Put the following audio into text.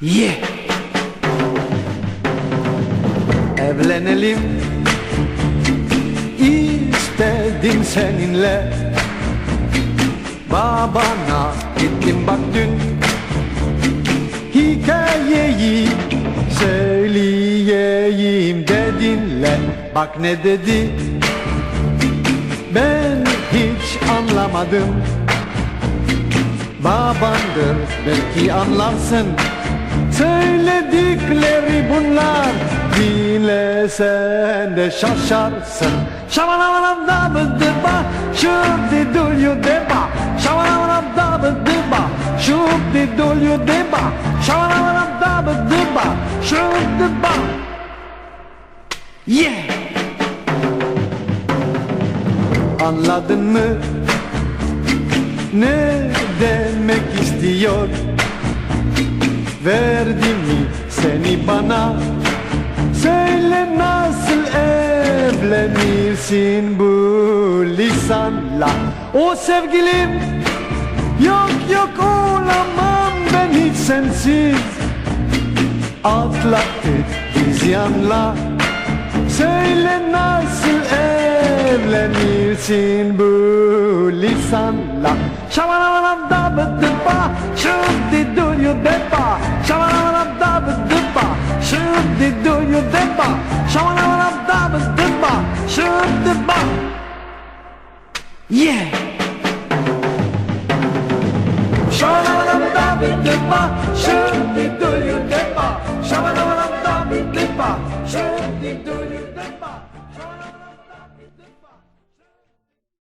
Ye. Evlenelim. İstedim seninle. Babana gittim bak dün. Hikayeyi söyleyeyim dedinle. Bak ne dedi? Ben hiç anlamadım. Babandır belki anlarsın. Söyledikleri bunlar Dinlesen de şaşarsın. Şamanam da bıdıba Şurdi dulyu deba Şamanam da bıdıba Şurdi dulyu deba Şamanam da bıdıba Şurdi ba. Yeah! Anladın mı? Ne demek istiyor? Verdi mi seni bana? Söyle nasıl evlenirsin bu lisanla? O sevgilim yok yok olamam ben hiç sensiz Atlattık biz yanla Söyle nasıl evlenirsin bu lisanla Şamanam da bıdıba Şurdi Yeah. Şamanam da